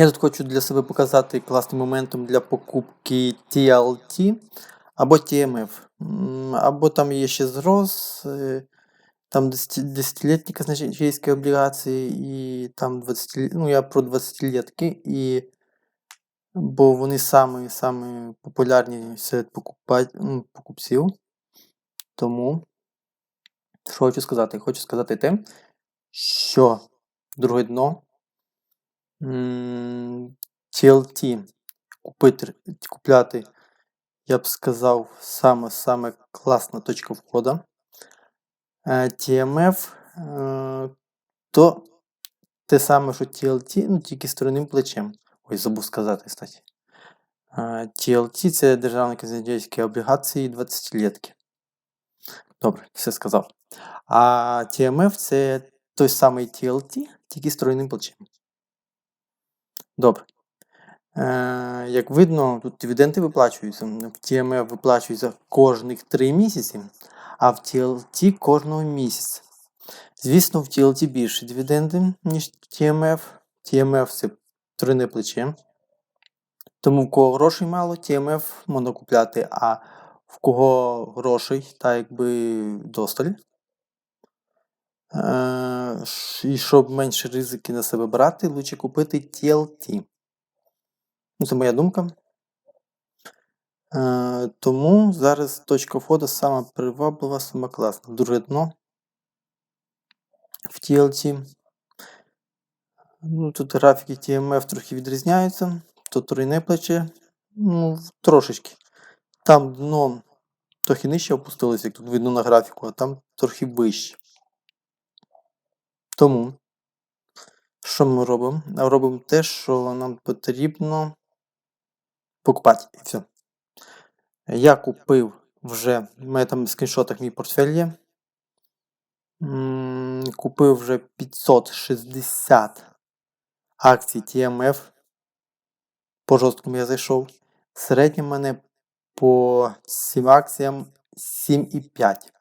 Я тут хочу для себе показати класним моментом для покупки TLT або TMF. Або там є ще зрос, е, там 10-літні казначейські облігації, і там 20, ну я про 20-літки, і бо вони самі, самі популярні серед ну, покупців. Тому, що хочу сказати? Хочу сказати те, що друге дно TLT купити, купляти, я б сказав, саме, саме класна точка входу. Е, TMF е, то те саме, що TLT, ну тільки сторонним плечем. Ой, забув сказати, кстати. Е, TLT це державні казначейські облігації 20-літки. Добре, все сказав. А TMF це той самий TLT, тільки з тройним плечем. Добре. Е, як видно, тут дивіденди виплачуються. В TMF виплачуються кожних 3 місяці, а в TLT кожного місяця. Звісно, в TLT більше дивіденди, ніж в TMF. TMF це тройне плече. Тому в кого грошей мало, TMF можна купляти, а в кого грошей, так якби досталь. І щоб менше ризики на себе брати, лучше купити TLT. Ну, це моя думка. Е, тому зараз точка входу сама приваблива, сама класна. Друге дно в TLT. Ну, тут графіки TMF трохи відрізняються. Тут тройне плече. Ну, трошечки. Там дно трохи нижче опустилося, як тут видно на графіку, а там трохи вище. Тому, що ми робимо? Робимо те, що нам потрібно покупати. І все. Я купив вже, в мене там в скріншотах мій портфель є. Купив вже 560 акцій TMF. По жорсткому я зайшов. Середньо в мене по цим акціям 7,5.